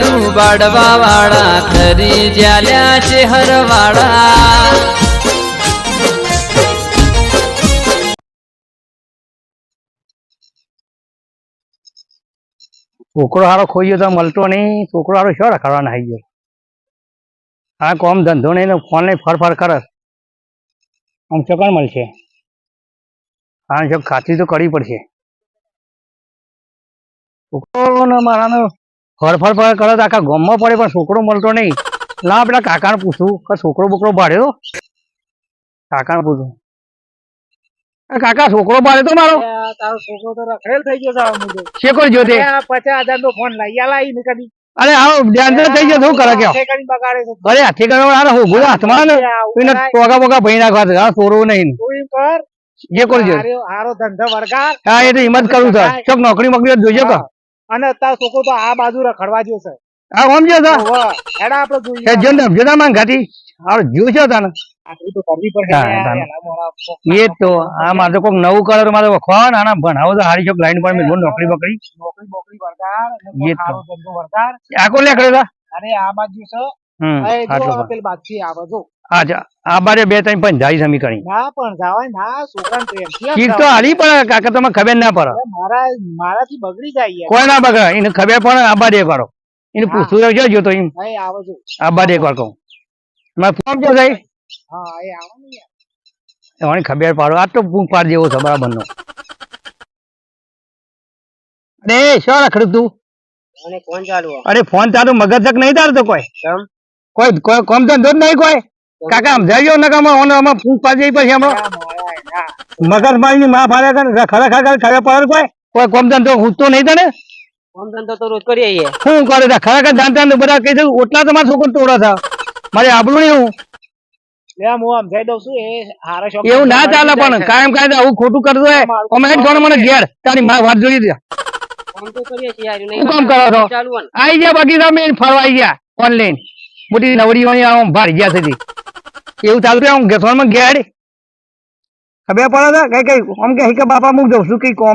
લાડુ બાડવા વાળા, ખરી જ્યાલ્યા છે હરવાળા છોકરો હારો ખોઈ ગયો તો મળતો નહીં. છોકરો હારો શું રખડવાના આવી ગયો. આ કોમ ધંધો નહીં ફોન નહીં ફર ફર કરે. આમ ચોકણ મળશે. જો ખાતરી તો કરવી પડશે. છોકરો ને મારાનો ફર ફર કરે તો આખા ગામમાં પડે પણ છોકરો મળતો નહીં. લા પેલા કાકાને પૂછું કે છોકરો બોકરો ભાડ્યો કાકાને પૂછું. કાકા છોકરો ભાડ્યો તો મારો. તારો છોકરો તો રખડેલ થઈ ગયો નો ફોન લઈ આલા ઈ કદી અરે આવો ધ્યાન તો થઈ ગયો શું કરે હાથે અરે હું ગુલા હાથમાં ને? એને. ટોકા ભઈ નાખવા દે હા સોરવું નહીં. તું એમ જે કરજો હારો ધંધો હા એ તો હિંમત કરું છું ચોક નોકરી મોકલી જોજો કે. અને અત્યારે છોકરો તો આ બાજુ રખડવા જ્યો છે. હા ઓમ જો છે? એડા આપણે જોઈએ. એ જો ને માં ઘાટી આ જીવ છે તાને? તો કરવી પડશે કોક એ તો આ મારે તો નવું કલર મારે આના ભણાવો તો હારી લાઈન પર મેં નોકરી બકરી. નોકરી બોકરી અને એ તો. ધંધો વળગાર. આકો લે કરે અરે આ બાજુ છે. હમ એ જો આ પેલી આવે જો. અચ્છા આ બે ત્રણ પંચાઈ સમીકરણ ના પણ જાવાય ના. તો હાલી પણ કાકા તમને ખબર ના પડે. મારા મારાથી બગડી જાય કોઈ ના બગડે એને ખબર એને હા. પૂછવું રહેજો જો તો એમ. અહીં આવે જો. આ બારે એક વાર કહું. મારે ફોર્મ જો થાય હા એ આવે ને ખબર પાડો. આ તો પૂંખ પાડ જેવો છે બરાબર નો અરે શું રખડું તું? ચાલુ અરે ફોન તારું મગજ તક નહીં તારતો કોઈ? કોઈ કોઈ કોમ ધંધો જ નહીં કોઈ? કાકા સમજાવ્યો ને કામ આમાં પૂંખ પાડ પછી હમણાં મગજ મારી માં ફાડે કરે ખરેખર ખરે પડે કોઈ? કોઈ કોમ ધંધો હું નહીં તને? કોમ ધંધો તો રોજ કરીએ શું કરે છે? ખરેખર જાણતા બધા કહી દઉં ઓટલા તો મારા છોકરો તોડે છે. મારે આબરું નહીં હું લે હું સમજાઈ દઉં છું એ હારા શોખ એવું ના ચાલે પણ કાયમ કાયમ આવું ખોટું કરતો અમે જ મને ઘેર તારી માં વાત જોઈ યાર શું કામ કરો છો? આઈ ગયા બાકી તમે ફરવા આઈ ગયા ઓનલાઈન મોટી નવડીઓની આમ ભારી ગયા સુધી એવું ચાલતું આમ ઘેસવામાં ગયા ખબર પડે છે? કઈ કઈ, આમ કે બાપા મૂક જઉં શું કઈ કોમ